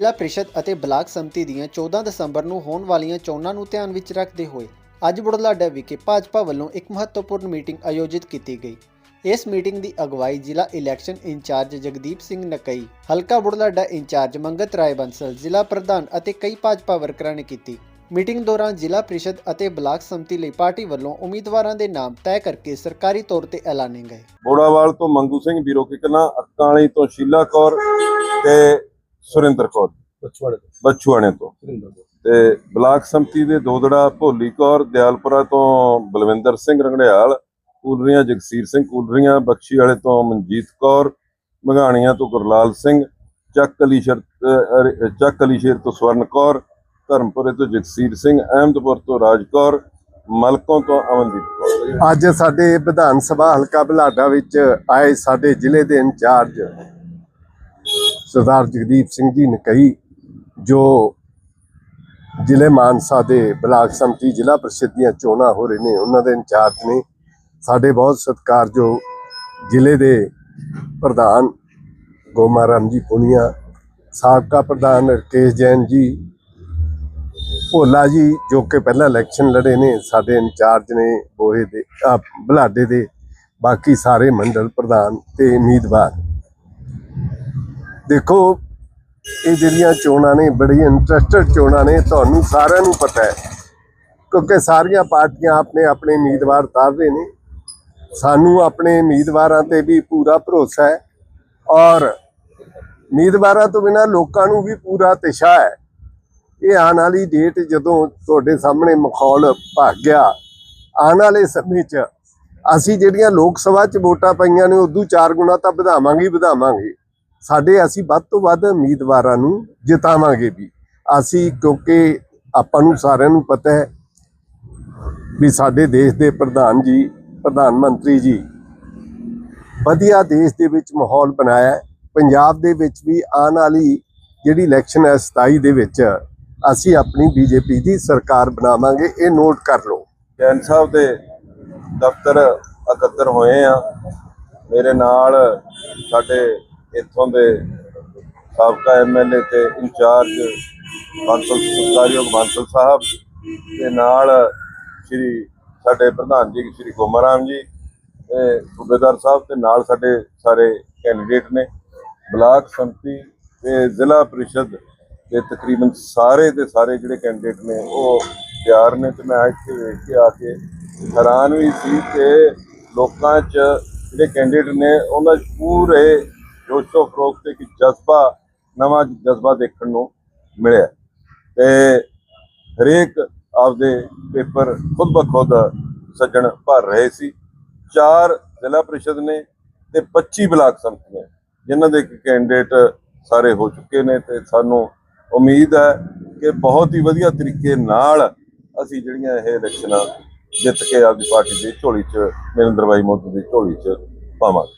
ਜ਼ਿਲ੍ਹਾ ਪ੍ਰੀਸ਼ਦ ਅਤੇ ਬਲਾਕ ਸੰਮਤੀ ਦੀਆਂ 14 ਦਸੰਬਰ ਨੂੰ ਹੋਣ ਵਾਲੀਆਂ ਚੋਣਾਂ ਨੂੰ ਧਿਆਨ ਵਿੱਚ ਰੱਖਦੇ ਹੋਏ ਅੱਜ ਬੁਢਲਾਡਾ ਵਿਖੇ ਭਾਜਪਾ ਵੱਲੋਂ ਇੱਕ ਮਹੱਤਵਪੂਰਨ ਮੀਟਿੰਗ ਆਯੋਜਿਤ ਕੀਤੀ ਗਈ। ਇਸ ਮੀਟਿੰਗ ਦੀ ਅਗਵਾਈ ਜ਼ਿਲ੍ਹਾ ਇਲੈਕਸ਼ਨ ਇੰਚਾਰਜ ਜਗਦੀਪ ਸਿੰਘ ਨਕਈ, ਹਲਕਾ ਬੁਢਲਾਡਾ ਇੰਚਾਰਜ ਮੰਗਤ ਰਾਏ ਬੰਸਲ, ਜ਼ਿਲ੍ਹਾ ਪ੍ਰਧਾਨ ਅਤੇ ਕਈ ਭਾਜਪਾ ਵਰਕਰਾਂ ਨੇ ਕੀਤੀ। ਮੀਟਿੰਗ ਦੌਰਾਨ ਜ਼ਿਲ੍ਹਾ ਪ੍ਰੀਸ਼ਦ ਅਤੇ ਬਲਾਕ ਸੰਮਤੀ ਲਈ ਪਾਰਟੀ ਵੱਲੋਂ ਉਮੀਦਵਾਰਾਂ ਦੇ ਨਾਮ ਤੈਅ ਕਰਕੇ ਸਰਕਾਰੀ ਤੌਰ ਤੇ ਐਲਾਨੇ ਗਏ। ਬੋੜਾਵਾਲ ਤੋਂ ਮੰਗੂ ਸਿੰਘ, ਬੀਰੋ ਕਿਕਨਾ ਅਕਾਲੀ ਤੋਂ ਸ਼ੀਲਾ ਕੌਰ ਤੇ ਸੁਰਿੰਦਰ ਕੌਰ ਪਛਵਾੜੇ ਤੋਂ। ਬਚੂਆਣੇ ਤੋਂ। ਸੁਰਿੰਦਰ ਤੋਂ ਤੇ ਬਲਾਕ ਸੰਮਤੀ ਦੇ ਦੋਦੜਾ ਭੋਲੀ ਕੌਰ ਦਿਆਲਪੁਰਾ ਤੋਂ ਬਲਵਿੰਦਰ ਸਿੰਘ ਰੰਗੜਿਆਲ ਕੂਲਰੀਆਂ ਜਗਸੀਰ ਸਿੰਘ ਕੂਲਰੀਆਂ ਬਖਸ਼ੀ ਵਾਲੇ ਤੋਂ ਮਨਜੀਤ ਕੌਰ ਮਘਾਣੀਆਂ ਤੋਂ ਗੁਰਲਾਲ ਸਿੰਘ ਚੱਕ ਅਲੀਸ਼ਰ ਅਹ, ਅਹ, ਚੱਕ ਅਲੀਸ਼ੇਰ ਤੋਂ ਸਵਰਨ ਕੌਰ ਧਰਮਪੁਰੇ ਤੋਂ ਜਗਸੀਰ ਸਿੰਘ ਅਹਿਮਦਪੁਰ ਤੋਂ ਰਾਜ ਕੌਰ ਮਲਕੋਂ ਤੋਂ ਅਮਨਦੀਪ ਕੌਰ। ਅੱਜ ਸਾਡੇ ਵਿਧਾਨ ਸਭਾ ਹਲਕਾ ਬਲਾਡਾ ਵਿੱਚ ਆਏ ਸਾਡੇ ਜ਼ਿਲ੍ਹੇ ਦੇ ਇੰਚਾਰਜ ਸਰਦਾਰ ਜਗਦੀਪ ਸਿੰਘ ਜੀ ਨਕਈ ਜੋ ਜ਼ਿਲ੍ਹੇ ਮਾਨਸਾ ਦੇ ਬਲਾਕ ਸੰਮਤੀ ਜ਼ਿਲ੍ਹਾ ਪ੍ਰੀਸ਼ਦ ਦੀਆਂ ਚੋਣਾਂ ਹੋ ਰਹੇ ਨੇ ਉਹਨਾਂ ਦੇ ਇੰਚਾਰਜ ਨੇ ਸਾਡੇ ਬਹੁਤ ਸਤਿਕਾਰਯੋਗ ਜ਼ਿਲ੍ਹੇ ਦੇ ਪ੍ਰਧਾਨ ਗੋਮਾ ਰਾਮ ਜੀ ਪੁਨੀਆ ਸਾਬਕਾ ਪ੍ਰਧਾਨ ਰਕੇਸ਼ ਜੈਨ ਜੀ ਭੋਲਾ ਜੀ ਜੋ ਕਿ ਪਹਿਲਾਂ ਇਲੈਕਸ਼ਨ ਲੜੇ ਨੇ ਸਾਡੇ ਇੰਚਾਰਜ ਨੇ ਬੋਏ ਦੇ ਆਹ, ਬਲਾਡੇ ਦੇ ਬਾਕੀ ਸਾਰੇ ਮੰਡਲ ਪ੍ਰਧਾਨ ਤੇ ਉਮੀਦਵਾਰ। ਦੇਖੋ, ਇਹ ਜਿਹੜੀਆਂ ਚੋਣਾਂ ਨੇ, ਬੜੀ ਇੰਟਰਸਟਡ ਚੋਣਾਂ ਨੇ, ਤੁਹਾਨੂੰ ਸਾਰਿਆਂ ਨੂੰ ਪਤਾ ਹੈ। ਕਿਉਂਕਿ ਸਾਰੀਆਂ ਪਾਰਟੀਆਂ ਆਪਣੇ ਆਪਣੇ ਉਮੀਦਵਾਰ ਤਾਰ ਰਹੇ ਨੇ। ਸਾਨੂੰ ਆਪਣੇ ਉਮੀਦਵਾਰਾਂ ਤੇ ਵੀ ਪੂਰਾ ਭਰੋਸਾ ਹੈ। ਔਰ ਉਮੀਦਵਾਰਾਂ ਤੋਂ ਬਿਨਾਂ ਲੋਕਾਂ ਨੂੰ ਵੀ ਪੂਰਾ ਤਿਸ਼ਾ ਹੈ। ਇਹ ਆਉਣ ਵਾਲੀ ਡੇਟ ਜਦੋਂ ਤੁਹਾਡੇ ਸਾਹਮਣੇ ਮਖੌਲ ਭੱਗ ਗਿਆ, ਆਉਣ ਵਾਲੇ ਸਮੇਂ 'ਚ ਅਸੀਂ ਜਿਹੜੀਆਂ ਲੋਕ ਸਭਾ 'ਚ ਵੋਟਾਂ ਪਈਆਂ ਨੇ, ਉਦੋਂ ਚਾਰ ਗੁਣਾ ਤਾਂ ਵਧਾਵਾਂਗੇ ਵਧਾਵਾਂਗੇ। ਸਾਡੇ ਅਸੀਂ ਵੱਧ ਤੋਂ ਵੱਧ ਉਮੀਦਵਾਰਾਂ ਨੂੰ ਜਿਤਾਵਾਂਗੇ ਵੀ। ਅਸੀਂ ਕਿਉਂਕਿ ਆਪਾਂ ਨੂੰ ਸਾਰਿਆਂ ਨੂੰ ਪਤਾ ਹੈ ਵੀ ਸਾਡੇ ਦੇਸ਼ ਦੇ ਪ੍ਰਧਾਨ ਜੀ, ਪ੍ਰਧਾਨ ਮੰਤਰੀ ਜੀ ਵਧੀਆ ਦੇਸ਼ ਦੇ ਵਿੱਚ ਮਾਹੌਲ ਬਣਾਇਆ ਪੰਜਾਬ ਦੇ ਵਿੱਚ ਵੀ ਆਉਣ ਵਾਲੀ ਜਿਹੜੀ ਇਲੈਕਸ਼ਨ ਹੈ 27 ਦੇ ਵਿੱਚ ਅਸੀਂ ਆਪਣੀ ਬੀਜੇਪੀ ਦੀ ਸਰਕਾਰ ਬਣਾਵਾਂਗੇ, ਇਹ ਨੋਟ ਕਰ ਲਓ। ਜੈਨ ਸਾਹਿਬ ਦੇ ਦਫ਼ਤਰ ਇਕੱਤਰ ਹੋਏ ਆ। ਮੇਰੇ ਨਾਲ ਸਾਡੇ ਇੱਥੋਂ ਦੇ ਸਾਬਕਾ ਐਮਐਲਏ ਤੇ ਇੰਚਾਰਜ ਬਾਂਸਲ ਸਤਿਕਾਰਯੋਗ ਬਾਂਸਲ ਸਾਹਿਬ ਤੇ ਨਾਲ ਸ਼੍ਰੀ ਸਾਡੇ ਪ੍ਰਧਾਨ ਜੀ ਸ਼੍ਰੀ ਗੋਮਰਾਮ ਜੀ ਤੇ ਸੂਬੇਦਾਰ ਸਾਹਿਬ ਤੇ ਨਾਲ ਸਾਡੇ ਸਾਰੇ ਕੈਂਡੀਡੇਟ ਨੇ। ਬਲਾਕ ਸੰਮਤੀ ਤੇ ਜ਼ਿਲ੍ਹਾ ਪ੍ਰੀਸ਼ਦ ਦੇ ਤਕਰੀਬਨ ਸਾਰੇ ਦੇ ਸਾਰੇ ਜਿਹੜੇ ਕੈਂਡੀਡੇਟ ਨੇ ਉਹ ਤਿਆਰ ਨੇ ਤੇ ਮੈਂ ਇੱਥੇ ਵੇਖ ਕੇ ਆ ਕੇ ਹੈਰਾਨ ਵੀ ਸੀ ਕਿ ਲੋਕਾਂ 'ਚ ਜਿਹੜੇ ਕੈਂਡੀਡੇਟ ਨੇ ਉਹਨਾਂ 'ਚ ਪੂਰੇ ਜੋਸ਼ੋ ਫਰੋਖ ਤੇ ਇੱਕ ਜਜ਼ਬਾ, ਨਵਾਂ ਜਜ਼ਬਾ ਦੇਖਣ ਨੂੰ ਮਿਲਿਆ। ਤੇ ਹਰੇਕ ਆਪਦੇ ਪੇਪਰ ਖੁਦ ਬਖੁਦ ਸੱਜਣ ਭਰ ਰਹੇ ਸੀ। ਚਾਰ ਜ਼ਿਲ੍ਹਾ ਪ੍ਰੀਸ਼ਦ ਨੇ ਤੇ 25 ਬਲਾਕ ਸੰਮਤੀਆਂ ਜਿਨ੍ਹਾਂ ਦੇ ਕੈਂਡੀਡੇਟ ਸਾਰੇ ਹੋ ਚੁੱਕੇ ਨੇ ਤੇ ਸਾਨੂੰ ਉਮੀਦ ਹੈ ਕਿ ਬਹੁਤ ਹੀ ਵਧੀਆ ਤਰੀਕੇ ਨਾਲ ਅਸੀਂ ਜਿਹੜੀਆਂ ਇਹ ਇਲੈਕਸ਼ਨਾਂ ਜਿੱਤ ਕੇ ਆਪਦੀ ਪਾਰਟੀ ਦੀ ਝੋਲੀ 'ਚ, ਨਰਿੰਦਰ ਬਾਈ ਮੋਦੀ ਦੀ ਝੋਲੀ 'ਚ ਪਾਵਾਂਗੇ।